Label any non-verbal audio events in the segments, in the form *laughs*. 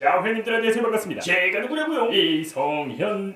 자, 회원님들 안녕하세요 반갑습니다. 제가 누구냐고요? 이성현이에요.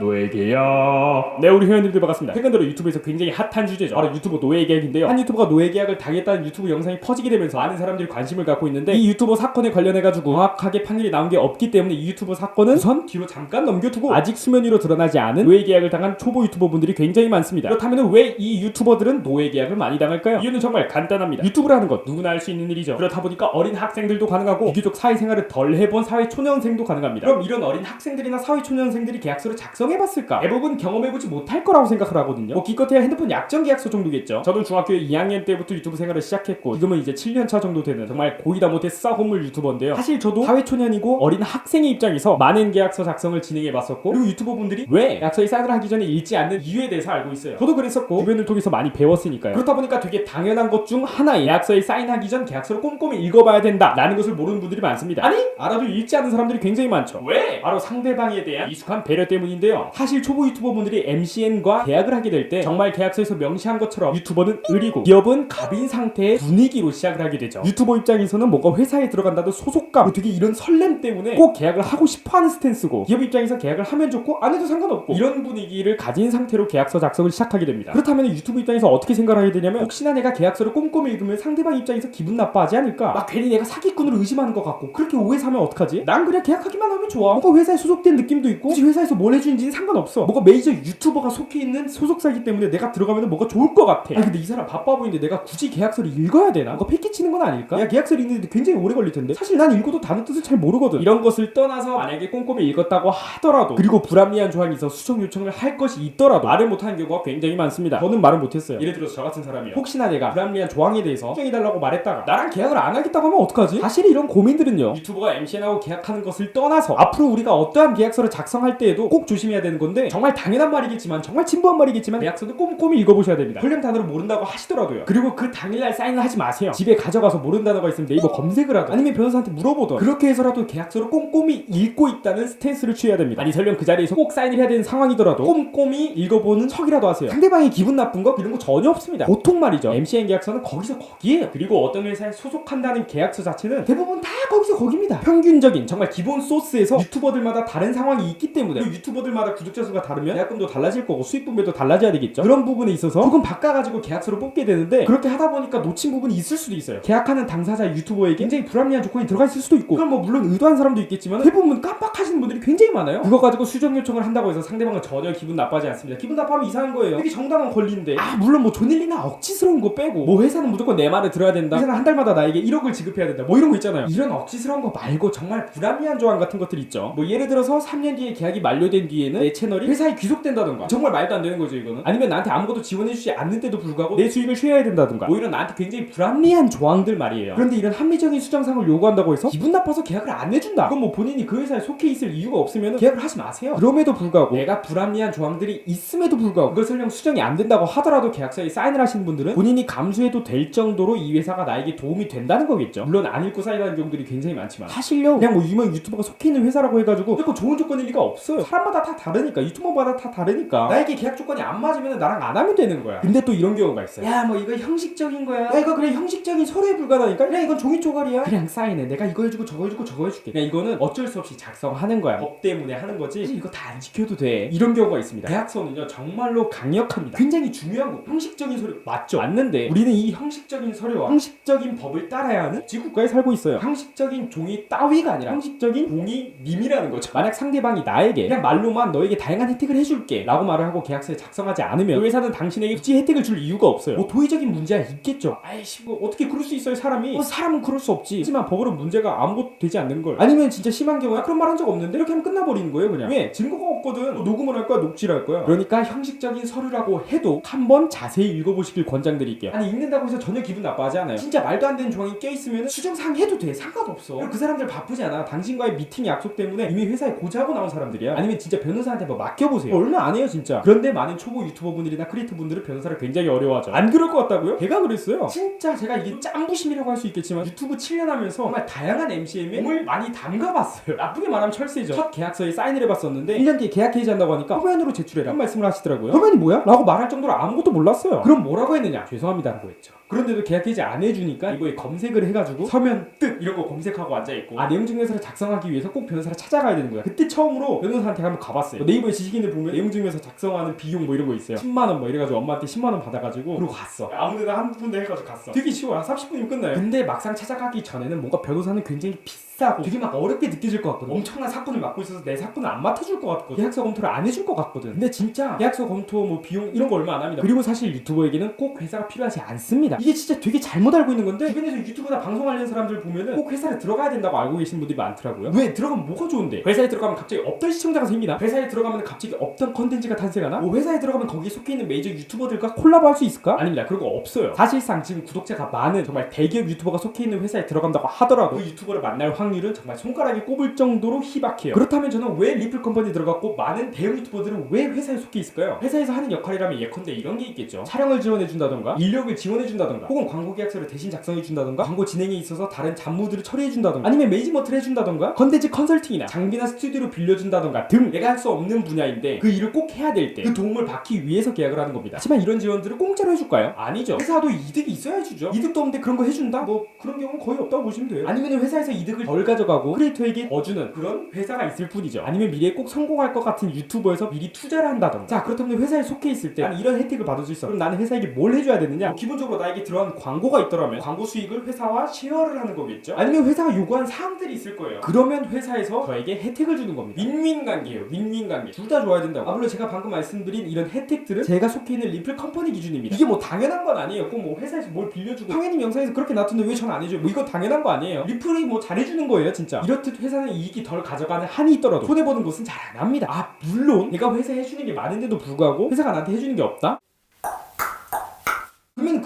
노예계약. 네, 우리 회원님들 반갑습니다. 최근 들어 유튜브에서 굉장히 핫한 주제죠. 바로 유튜버 노예계약인데요. 한 유튜버가 노예계약을 당했다는 유튜브 영상이 퍼지게 되면서 많은 사람들이 관심을 갖고 있는데 이 유튜버 사건에 관련해가지고 정확하게 판결이 나온 게 없기 때문에 이 유튜버 사건은 우선 뒤로 잠깐 넘겨두고 아직 수면 위로 드러나지 않은 노예계약을 당한 초보 유튜버 분들이 굉장히 많습니다. 그렇다면 왜 이 유튜버들은 노예계약을 많이 당할까요? 이유는 정말 간단합니다. 유튜브라는 것 누구나 할 수 있는 일이죠. 그렇다 보니까 어린 학생들도 가능하고 비교적 사회생활을 덜 해본 사회초년생도 가능합니다. 그럼 이런 어린 학생들이나 사회초년생들이 계약서를 작성 해봤을까? 대부분 경험해보지 못할 거라고 생각을 하거든요. 뭐 기껏해야 핸드폰 약정 계약서 정도겠죠. 저도 중학교 2학년 때부터 유튜브 생활을 시작했고 지금은 이제 7년 차 정도 되는 정말 고이다 못해 싸혼물 유튜버인데요. 사실 저도 사회초년이고 어린 학생의 입장에서 많은 계약서 작성을 진행해봤었고 그리고 유튜버 분들이 왜 계약서에 사인을 하기 전에 읽지 않는 이유에 대해서 알고 있어요. 저도 그랬었고 주변을 통해서 많이 배웠으니까요. 그렇다 보니까 되게 당연한 것 중 하나 계약서에 사인하기 전 계약서를 꼼꼼히 읽어봐야 된다라는 것을 모르는 분들이 많습니다. 아니 알아도 읽지 않는 사람들이 굉장히 많죠. 왜? 바로 상대방에 대한 익숙한 배려 때문인데요. 사실 초보 유튜버 분들이 MCN과 계약을 하게 될 때 정말 계약서에서 명시한 것처럼 유튜버는 을이고 기업은 갑인 상태의 분위기로 시작을 하게 되죠. 유튜버 입장에서는 뭔가 회사에 들어간다는 소속감, 되게 이런 설렘 때문에 꼭 계약을 하고 싶어하는 스탠스고 기업 입장에서 계약을 하면 좋고 안 해도 상관없고 이런 분위기를 가진 상태로 계약서 작성을 시작하게 됩니다. 그렇다면 유튜브 입장에서 어떻게 생각을 하게 되냐면 혹시나 내가 계약서를 꼼꼼히 읽으면 상대방 입장에서 기분 나빠하지 않을까? 막 괜히 내가 사기꾼으로 의심하는 것 같고 그렇게 오해 사면 어떡하지? 난 그냥 계약하기만 하면 좋아. 뭔가 회사에 소속된 느낌도 있고 굳이 회사에서 뭘 해주는지 는 상관없어. 뭔가 메이저 유튜버가 속해 있는 소속사이기 때문에 내가 들어가면 뭐가 좋을 것 같아. 아니 근데 이 사람 바빠 보이는데 내가 굳이 계약서를 읽어야 되나? 뭔가 패키치는 건 아닐까? 야 계약서를 읽는데 굉장히 오래 걸릴 텐데 사실 난 읽어도 다른 뜻을 잘 모르거든. 이런 것을 떠나서 만약에 꼼꼼히 읽었다고 하더라도 그리고 불합리한 조항이 있어 수정 요청을 할 것이 있더라도 말을 못하는 경우가 굉장히 많습니다. 저는 말을 못했어요. 예를 들어서 저 같은 사람이요. 혹시나 내가 불합리한 조항에 대해서 수정해달라고 말했다가 나랑 계약을 안 하겠다고 하면 어떡하지? 사실 이런 고민들은요. 유튜버가 MCN하고 계약하는 것을 떠나서 앞으로 우리가 어떠한 계약서를 작성할 때에도 꼭 조심해야 되는 건데 정말 당연한 말이겠지만 정말 진부한 말이겠지만 계약서도 꼼꼼히 읽어보셔야 됩니다. 훈련 단어를 모른다고 하시더라도요. 그리고 그 당일날 사인을 하지 마세요. 집에 가져가서 모르는 단어가 있으면 네이버 검색을 하든 아니면 변호사한테 물어보든 그렇게 해서라도 계약서를 꼼꼼히 읽고 있다는 스탠스를 취해야 됩니다. 아니 설령 그 자리에서 꼭 사인을 해야 되는 상황이더라도 꼼꼼히 읽어보는 척이라도 하세요. 상대방이 기분 나쁜 거 이런 거 전혀 없습니다. 보통 말이죠. MCN 계약서는 거기서 거기에요. 그리고 어떤 회사에 소속한다는 계약서 자체는 대부분 다 거기서 거기입니다. 평균적인 정말 기본 소스에서 유튜버들마다 다른 상황이 있기 때문에 그 유튜버들마다 구독자 수가 다르면 계약금도 달라질 거고 수익 분배도 달라져야 되겠죠. 그런 부분에 있어서 조금 바꿔가지고 계약서를 뽑게 되는데 그렇게 하다 보니까 놓친 부분이 있을 수도 있어요. 계약하는 당사자 유튜버에게 굉장히 불합리한 조건이 들어가 있을 수도 있고 그건 뭐 물론 의도한 사람도 있겠지만 대부분 깜빡하시는 분들이 굉장히 많아요. 그거 가지고 수정 요청을 한다고 해서 상대방은 전혀 기분 나빠하지 않습니다. 기분 나빠하면 이상한 거예요. 되게 정당한 권리인데 아 물론 뭐 존일리나 억지스러운 거 빼고 뭐 회사는 무조건 내 말을 들어야 된다. 회사는 한 달마다 나에게 1억을 지급해야 된다. 뭐 이런 거 있잖아요. 이런 억지스러운 거 말고 정말 불합리한 조항 같은 것들 있죠. 뭐 예를 들어서 3년 뒤에 계약이 만료된 뒤에는 내 채널이 회사에 귀속된다던가 정말 말도 안 되는 거죠 이거는. 아니면 나한테 아무것도 지원해주지 않는데도 불구하고 내 수익을 쉐어해야 된다던가 오히려 나한테 굉장히 불합리한 조항들 말이에요. 그런데 이런 합리적인 수정상을 요구한다고 해서 기분 나빠서 계약을 안 해준다. 그건 뭐 본인이 그 회사에 속해 있을 이유가 없으면 계약을 하지 마세요. 그럼에도 불구하고 내가 불합리한 조항들이 있음에도 불구하고 그걸 설령 수정이 안 된다고 하더라도 계약서에 사인을 하시는 분들은 본인이 감수해도 될 정도로 이 회사가 나에게 도움이 된다는 거겠죠. 물론 안 읽고 사인하는 경우들이 굉장히 많지만 사실요 그냥 뭐 유명 유튜버가 속해 있는 회사라고 해가지고 무조건 좋은 조건일 리가 없어요. 사람마다 다 다르니까 유튜버마다 다 다르니까 나에게 계약 조건이 안 맞으면 나랑 안 하면 되는 거야. 근데 또 이런 경우가 있어요. 야 뭐 이거 형식적인 거야. 야 이거 그래 형식적인 서류에 불과하다니까. 그냥 이건 종이 쪼가리야. 그냥 사인해. 내가 이거 해주고 저거 해주고 저거 해줄게. 그냥 이거는 어쩔 수 없이 작성하는 거야. 법 때문에 하는 거지. 사실 이거 다 안 지켜도 돼. 이런 경우가 있습니다. 계약서는요 정말로 강력합니다. 굉장히 중요한 거. 형식적인 서류 맞죠? 맞는데 우리는 이 형식적인 서류와 형식적인 법을 따라야 하는 지국가에 살고 있어요. 형식적인 종이 따위가 아니라 형식적인 종이님이라는 거죠. 만약 상대방이 나에게 그냥 말로만 너에게 다양한 혜택을 해줄게 라고 말을 하고 계약서에 작성하지 않으면 그 회사는 당신에게 굳이 혜택을 줄 이유가 없어요. 뭐 도의적인 문제가 있겠죠. 아이씨 뭐 어떻게 그럴 수 있어요 사람이. 뭐 사람은 그럴 수 없지. 하지만 법으로 문제가 아무것도 되지 않는 걸. 아니면 진짜 심한 경우에 그런 말 한 적 없는데 이렇게 하면 끝나버리는 거예요 그냥. 왜? 증거가 없거든. 뭐 녹음을 할 거야 녹취를 할 거야. 그러니까 형식적인 서류라고 해도 한번 자세히 읽어보시길 권장드릴게요. 아니 읽는다고 해서 전혀 기분 나빠하지 않아요. 진짜 말도 안 되는 조항이 껴있으면 수정상 해도 돼 상관없어. 그 사람들 바쁘지 않아. 당신과의 미팅 약속 때문에 이미 회사에 고지하고 나온 사람들이야. 아니면 진짜 변호사 변호사한테 뭐 맡겨보세요. 얼마 안 해요 진짜. 그런데 많은 초보 유튜버 분들이나 크리에이터 분들은 변호사를 굉장히 어려워하죠. 안 그럴 것 같다고요? 제가 그랬어요. 진짜 제가 이게 짬부심이라고 할 수 있겠지만 유튜브 7년 하면서 정말 다양한 MCM에 몸을 많이 담가봤어요. 나쁘게 말하면 철새죠. 첫 계약서에 사인을 해봤었는데 1년 뒤에 계약 해지한다고 하니까 허변으로 제출해라. 이런 말씀을 하시더라고요. 허변이 뭐야? 라고 말할 정도로 아무것도 몰랐어요. 그럼 뭐라고 했느냐? 죄송합니다라고 했죠. 그런데도 계약 해지 안 해주니까 이거에 검색을 해가지고 서면 뜻 이런 거 검색하고 앉아있고 아 내용 증명서를 작성하기 위해서 꼭 변호사를 찾아가야 되는 거야. 그때 처음으로 변호사한테 한번 가봤어요. 뭐 네이버에 지식인을 보면 내용 증명서 작성하는 비용 뭐 이런 거 있어요. 10만 원 뭐 이래가지고 엄마한테 10만 원 받아가지고 그러고 갔어. 아무데나 한 군데 해가지고 갔어. 되게 쉬워. 한 30분이면 끝나요. 근데 막상 찾아가기 전에는 뭔가 변호사는 굉장히 비싸고 되게 막 어렵게 느껴질 것 같거든. 엄청난 사건을 맡고 있어서 내 사건을 안 맡아줄 것 같거든. 계약서 검토를 안 해줄 것 같거든. 근데 진짜 계약서 검토 뭐 비용 이런 거 얼마 안 합니다. 그리고 사실 유튜버에게는 꼭 회사가 필요하지 않습니다. 이게 진짜 되게 잘못 알고 있는 건데 주변에서 유튜브나 방송하려는 사람들 보면은 꼭 회사를 들어가야 된다고 알고 계신 분들이 많더라고요. 왜 들어가면 뭐가 좋은데? 회사에 들어가면 갑자기 없던 시청자가 생기나? 회사 에 들어가면 갑자기 없던 컨텐츠가 탄생하나? 뭐 회사에 들어가면 거기에 속해 있는 메이저 유튜버들과 콜라보 할 수 있을까? 아닙니다. 그런 거 없어요. 사실상 지금 구독자가 많은 정말 대기업 유튜버가 속해 있는 회사에 들어간다고 하더라도 그 유튜버를 만날 확률은 정말 손가락에 꼽을 정도로 희박해요. 그렇다면 저는 왜 리플 컴퍼니 들어갔고 많은 대형 유튜버들은 왜 회사에 속해 있을까요? 회사에서 하는 역할이라면 예컨대 이런 게 있겠죠. 촬영을 지원해 준다던가, 인력을 지원해 준다던가, 혹은 광고 계약서를 대신 작성해 준다던가, 광고 진행에 있어서 다른 잡무들을 처리해 준다던가, 아니면 매니지먼트를 해 준다던가, 컨텐츠 컨설팅이나 장비나 스튜디오를 빌려 준다던가 등 내가 할 수 없는 분야인데 그 일을 꼭 해야 될 때 그 도움을 받기 위해서 계약을 하는 겁니다. 하지만 이런 지원들을 공짜로 해줄까요? 아니죠. 회사도 이득이 있어야 해주죠. 이득도 없는데 그런 거 해준다? 뭐 그런 경우는 거의 없다고 보시면 돼요. 아니면 회사에서 이득을 덜 가져가고 크리에이터에게 더 주는 그런 회사가 있을 뿐이죠. 아니면 미래에 꼭 성공할 것 같은 유튜버에서 미리 투자를 한다던가. 자 그렇다면 회사에 속해 있을 때 나는 이런 혜택을 받을 수 있어. 그럼 나는 회사에게 뭘 해줘야 되느냐? 뭐 기본적으로 나에게 들어간 광고가 있더라면 광고 수익을 회사와 쉐어를 하는 거겠죠. 아니면 회사가 요구한 사항들이 있을 거예요. 그러면 회사에서 저에게 혜택을 주는 겁니다. 윈윈 관계예요. 윈윈 관계. 둘 다 좋아야 된다고. 아 물론 제가 방금 말씀드린 이런 혜택들은 제가 속해 있는 리플 컴퍼니 기준입니다. 이게 뭐 당연한 건 아니에요. 꼭뭐 회사에서 뭘 빌려주고 황혜님 영상에서 그렇게 놨던데 왜 전 안 해줘요? 뭐 이거 당연한 거 아니에요. 리플이 뭐 잘해주는 거예요, 진짜. 이렇듯 회사는 이익이 덜 가져가는 한이 있더라도 손해 보는 곳은 잘 안 합니다. 아 물론 내가 회사에 해주는 게 많은데도 불구하고 회사가 나한테 해주는 게 없다?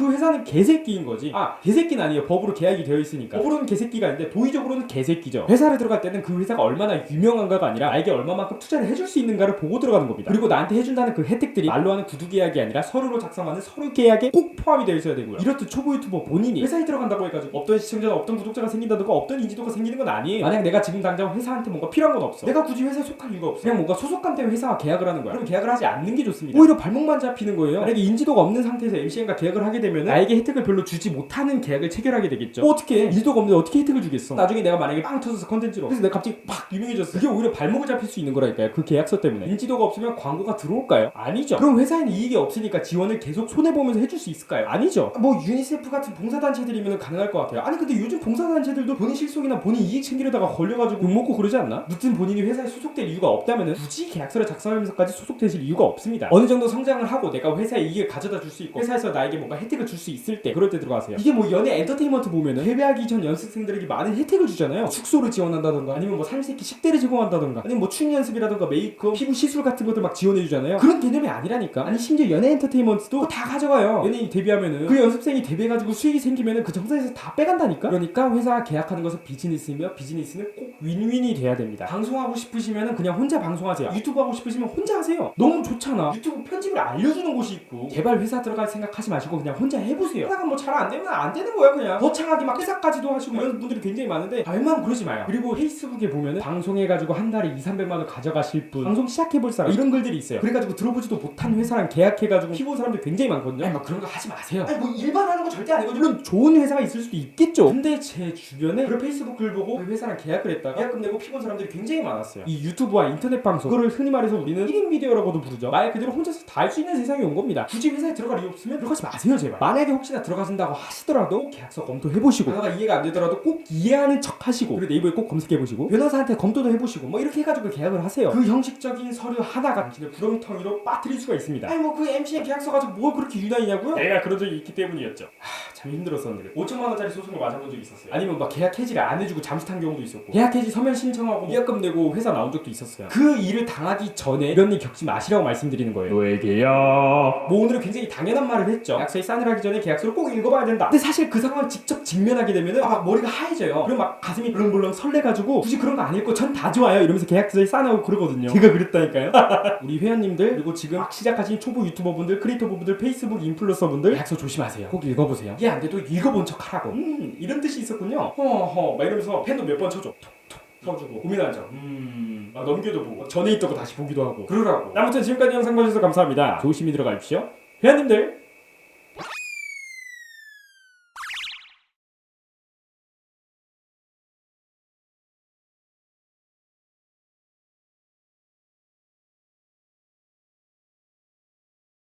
그 회사는 개새끼인 거지. 아, 개새끼는 아니에요. 법으로 계약이 되어 있으니까. 법으로는 개새끼가 아닌데 도의적으로는 개새끼죠. 회사를 들어갈 때는 그 회사가 얼마나 유명한가가 아니라 나에게 얼마만큼 투자를 해줄 수 있는가를 보고 들어가는 겁니다. 그리고 나한테 해준다는 그 혜택들이 말로 하는 구두 계약이 아니라 서류로 작성하는 서류 계약에 꼭 포함이 되어 있어야 되고요. 이렇듯 초보 유튜버 본인이 회사에 들어간다고 해가지고 없던 시청자나 없던 구독자가 생긴다든가 없던 인지도가 생기는 건 아니에요. 만약 내가 지금 당장 회사한테 뭔가 필요한 건 없어. 내가 굳이 회사에 속할 이유가 없어. 그냥 뭔가 소속감 때문에 회사와 계약을 하는 거야. 그럼 계약을 하지 않는 게 좋습니다. 오히려 발목만 잡히는 거예요. 만약에 인지도가 없는 상태에서 MCN과 계약을 하게 되면 나에게 혜택을 별로 주지 못하는 계약을 체결하게 되겠죠. 어, 어떻게 인지도가 없는데 어떻게 혜택을 주겠어? 나중에 내가 만약에 빵 터져서 컨텐츠로 그래서 내가 갑자기 막 유명해졌어. 그게 오히려 발목을 잡힐 수 있는 거라니까요. 그 계약서 때문에 인지도가 없으면 광고가 들어올까요? 아니죠. 그럼 회사에는 이익이 없으니까 지원을 계속 손해 보면서 해줄 수 있을까요? 아니죠. 뭐 유니세프 같은 봉사단체들이면 가능할 것 같아요. 아니 근데 요즘 봉사단체들도 본인 실속이나 본인 이익 챙기려다가 걸려가지고 욕 먹고 그러지 않나? 무튼 본인이 회사에 소속될 이유가 없다면은 굳이 계약서를 작성하면서까지 소속되실 이유가 없습니다. 어느 정도 성장을 하고 내가 회사에 이익을 가져다 줄 수 있고 회사에서 나에게 뭔가 혜택을 줄 수 있을 때 그럴 때 들어가세요. 이게 뭐 연예 엔터테인먼트 보면은 데뷔하기 전 연습생들에게 많은 혜택을 주잖아요. 숙소를 지원한다던가 아니면 뭐 삼시세끼 식대를 제공한다던가 아니면 뭐 춤 연습이라던가 메이크업, 피부 시술 같은 것들 막 지원해 주잖아요. 그런 개념이 아니라니까. 아니 심지어 연예 엔터테인먼트도 다 가져가요. 연예인이 데뷔하면은 그 연습생이 데뷔해가지고 수익이 생기면은 그 정산에서 다 빼간다니까. 그러니까 회사가 계약하는 것은 비즈니스이며 비즈니스는 꼭 윈윈이 돼야 됩니다. 방송하고 싶으시면은 그냥 혼자 방송하세요. 유튜브 하고 싶으시면 혼자 하세요. 너무 좋잖아. 유튜브 편집을 알려주는 곳이 있고 제발 회사 들어갈 생각하지 마시고 그냥 혼자 해보세요. 회사가 뭐 잘 안 되면 안 되는 거야 그냥. 거창하게 막 회사까지도 하시고 이런 분들이 굉장히 많은데 아, 웬만하면 그러지 마요. 그리고 페이스북에 보면은 방송해가지고 한 달에 2, 300만 원 가져가실 분, 방송 시작해볼 사람 이런 글들이 있어요. 그래가지고 들어보지도 못한 회사랑 계약해가지고 피고 사람들 굉장히 많거든요. 아니 막 그런 거 하지 마세요. 아니 뭐 일반 하는 거 절대 아니거든요. 물론 좋은 회사가 있을 수도 있겠죠. 근데 제 주변에 그런 페이스북 글 보고 그 회사랑 계약을 했다가 계약금 내고 피고 사람들이 굉장히 많았어요. 이 유튜브와 인터넷 방송 그거를 흔히 말해서 우리는 1인 미디어라고도 부르죠. 말 그대로 혼자서 다 할 수 있는 세상이 온 겁니다. 굳이 회사에 들어갈 이유 없으면 들어가지 마세요 제발. 만약에 혹시나 들어가신다고 하시더라도 계약서 검토해 보시고 변호사가 이해가 안 되더라도 꼭 이해하는 척 하시고 그리고 네이버에 꼭 검색해 보시고 변호사한테 검토도 해 보시고 뭐 이렇게 해가지고 계약을 하세요. 그 형식적인 서류 하나가 당신을 구렁텅이로 빠뜨릴 수가 있습니다. 아니 뭐 그 MC의 계약서 가지고 뭘 그렇게 유난이냐고요? 내가 그런 적이 있기 때문이었죠. 하, 참 힘들었었는데 5천만 원짜리 소송을 맞아본 적이 있었어요. 아니면 막 계약 해지를 안 해주고 잠수 탄 경우도 있었고 계약 해지 서면 신청하고 위약금 내고 회사 나온 적도 있었어요. 그 일을 당하기 전에 이런 일 겪지 마시라고 말씀드리는 거예요. 노예계약 뭐 오늘은 굉장히 당연한 말을 했죠. 약서에 싼 제안을 하기 전에 계약서를 꼭 읽어봐야 된다. 근데 사실 그 상황을 직접 직면하게 되면은 아, 막 머리가 하얘져요. 그리고 막 가슴이 벌렁벌렁 설레가지고 굳이 그런 거 안 읽고 전 다 좋아요 이러면서 계약서에 싸나고 그러거든요. 제가 그랬다니까요. *laughs* 우리 회원님들 그리고 지금 막 시작하신 초보 유튜버분들, 크리에이터분들, 페이스북 인플루언서분들 계약서 조심하세요. 꼭 읽어보세요. 이게 안 돼도 읽어본 척 하라고. 음 이런 뜻이 있었군요. 허허 막 이러면서 펜도 몇 번 쳐줘. 톡톡 쳐주고 고민하죠. 음 아, 넘겨도 보고 전에 있던 거 다시 보기도 하고 그러라고. 아무튼 지금까지 영상 봐주셔서 감사합니다. 조심히 들어가십시오. 회원님들